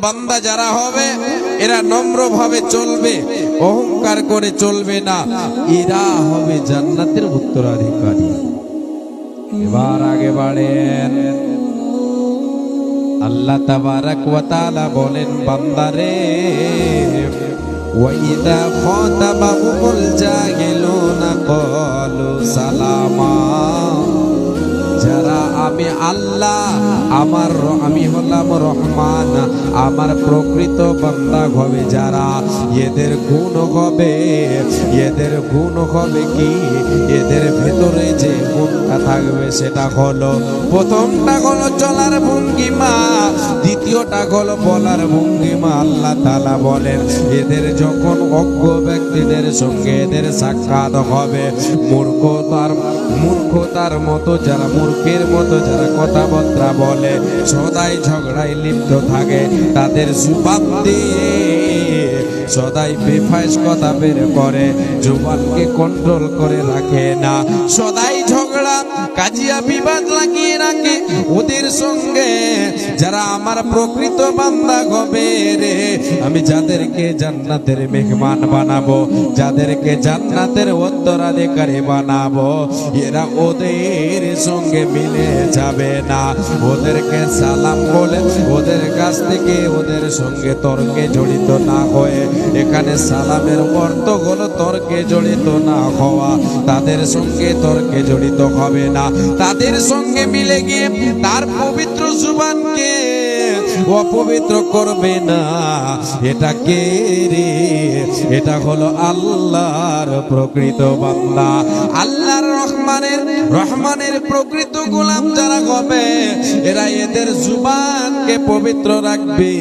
বান্দা যারা হবে, এরা নম্র ভাবে চলবে, অহংকার করে চলবে না। এরা হবে জান্নাতের উত্তরাধিকারী। এবার আগে বাড়েন। আল্লাহ তাবারাক ওয়া তাআলা বলেন বান্দারে ওয়াইদা খাতাবাহুমুল জাহিলুনা ক্বালু সালামা। আমি আল্লাহ, আমার আমি হলাম রহমান, আমার প্রকৃত বান্দা হবে যারা? এদের গুণ হবে, এদের গুণ হবে কি? এদের ভেতরে যে গুণটা থাকবে সেটা হলো, প্রথমটা হলো চলার ভঙ্গিমা দ্বিতীয়টা হলো বলার ভঙ্গিমা, আল্লাহ তালা বলেন, এদের যখন অজ্ঞ ব্যক্তিদের সঙ্গে এদের সাক্ষাৎ হবে, মূর্খতার মূর্খতার মতো যারা, মূর্খের মতো যারা কথাবার্তা বলে, সদাই ঝগড়ায় লিপ্ত থাকে, তাদের জুবান দিয়ে সদাই বেফাইস কথা বের করে, জুবানকে কন্ট্রোল করে রাখে না, সদাই ঝগড়া কাজিয়া বিবাদ লাগিয়ে রাখে ওদের সঙ্গে। যারা আমার প্রকৃত বান্দা হবে রে, আমি যাদেরকে জান্নাতের মেহমান বানাবো, যাদেরকে জান্নাতের উত্তরাধিকারী বানাবো, এরা ওদের সঙ্গে মিলে যাবে না। ওদেরকে সালাম বলে ওদের কাছ থেকে ওদের সঙ্গে তর্কে জড়িত না হয়ে, এখানে সালামের অর্থ হলো তর্কে জড়িত না হওয়া, তাদের সঙ্গে তর্কে জড়িত হবে না। তাদের সঙ্গে মিলে গিয়ে তার পবিত্র জুবানকে অপবিত্র করবে না। এটা কে রে? এটা হলো আল্লাহর প্রকৃত বান্দা। আল্লাহর রহমানের রহমানের প্রকৃত গোলাম যারা হবে এরা এদের জুবানকে পবিত্র রাখবে।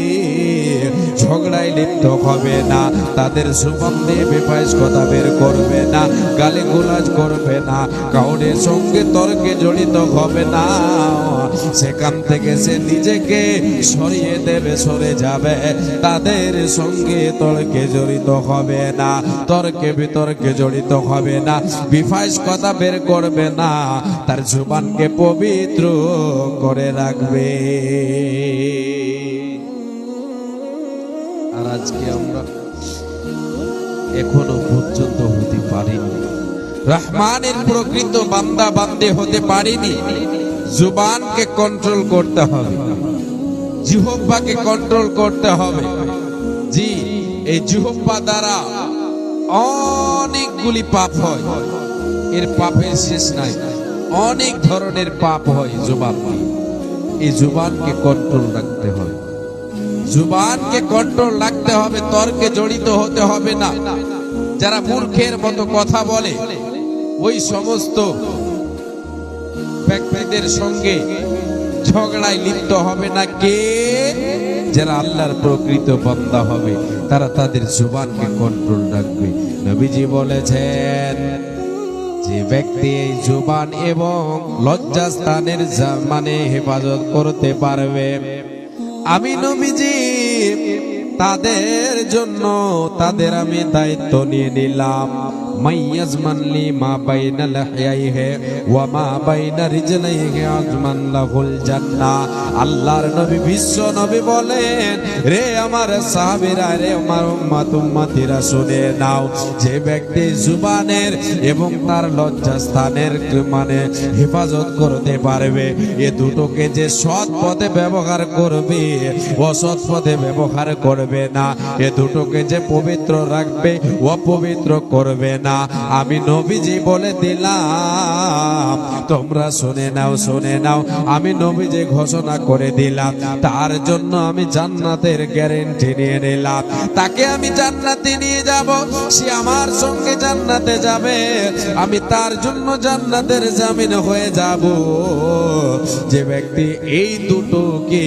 ঝগড়ায় লিপ্ত হবে না, তাদের জুবান দিয়ে বেপাইস কথা বের করবে না গালে গোলাজ করবে না, কাউরের সঙ্গে তর্কে জড়িত হবে না। সেখান থেকে সে নিজেকে সরিয়ে দেবে, সরে যাবে। তাদের সঙ্গে তর্কে জড়িত হবে না, তর্কে বিতর্কে জড়িত হবে না। বিফাইস কথা বের করবে না, তার জুবানকে পবিত্র করে রাখবে। আর আজকে আমরা এখনও পর্যন্ত হতে পারিনি। রহমানের প্রকৃত বান্দা বান্দে হতে পারিনি। জুবানকে কন্ট্রোল করতে হবে। জিহব্বাকে কন্ট্রোল করতে হবে। জি, এই জিহব্বা দ্বারা অনেকগুলি পাপ হয়। এর পাপের শেষ নাই। অনেক ধরনের পাপ হয় জুবান। এই জুবানকে কন্ট্রোল রাখতে হবে। জুবানকে কন্ট্রোল রাখতে হবে, তর্কে জড়িত হতে হবে না। যারা মূর্খের মতো কথা বলে, ওই সমস্ত ব্যক্তিদের সঙ্গে ঝগড়ায় লিপ্ত হবে না কে? যারা আল্লাহর প্রকৃত বান্দা হবে, তারা তাদের জুবানকে কন্ট্রোল রাখবে। নবীজি বলেছেন, যে ব্যক্তি এই জুবান এবং লজ্জাস্থানের মানে হেফাজত করতে পারবে, আমি নবীজি তাদের জন্য, তাদের আমি দায়িত্ব নিয়ে নিলাম। মাইয়াজমান লি মা বাইনা লাহিয়াইহি ওয়া মা বাইনা রিজলাইহি আজমান লাহুল জান্নাহ। আল্লাহর নবী বিশ্ব নবী বলেন, রে আমার সাহাবীরা, রে আমার উম্মত, উম্মতিরা শুনে নাও, যে ব্যক্তি জুবানের এবং তার লজ্জাস্থানের মানে হেফাজত করতে পারবে, এ দুটোকে যে সৎ পথে ব্যবহার করবে, অসৎ পথে ব্যবহার করবে না, এ দুটোকে যে পবিত্র রাখবে, অপবিত্র করবে না। আমি নবীজি বলে দিলাম। তোমরা শুনে নাও শুনে নাও, আমি নবীজি ঘোষণা করে দিলাম। তার জন্য আমি জান্নাতের গ্যারেন্টি নিয়ে নিলাম। তাকে আমি জান্নাতে নিয়ে যাব, সে আমার সঙ্গে জান্নাতে যাবে। আমি তার জন্য জান্নাতের জামিন হয়ে যাব। যে ব্যক্তি এই দুটোকে,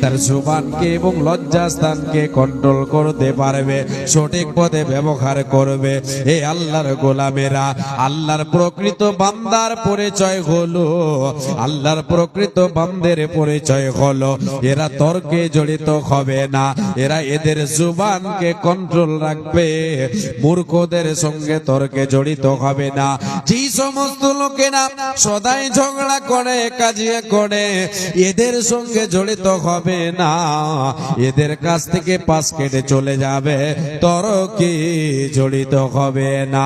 তার জুবানকে এবং লজ্জাস্থানকে কন্ট্রোল করতে পারবে, সঠিক পথে ব্যবহার করবে। এই আল্লাহ আল্লাহর গোলামেরা, আল্লাহর প্রকৃত বান্দার পরিচয় হলো, আল্লাহর প্রকৃত বান্দের পরিচয় হলো। এরা তর্কে জড়িত হবে না, এরা এদের জুবানকে কন্ট্রোল রাখবে, মূর্খদের সঙ্গে তর্কে জড়িত হবে না। যেই সমস্ত লোকেরা সদাই ঝগড়া করে, কাজিয়ে করে, এদের সঙ্গে জড়িত হবে না। এদের কাছ থেকে পাশ কেটে চলে যাবে, তর্কে জড়িত হবে না।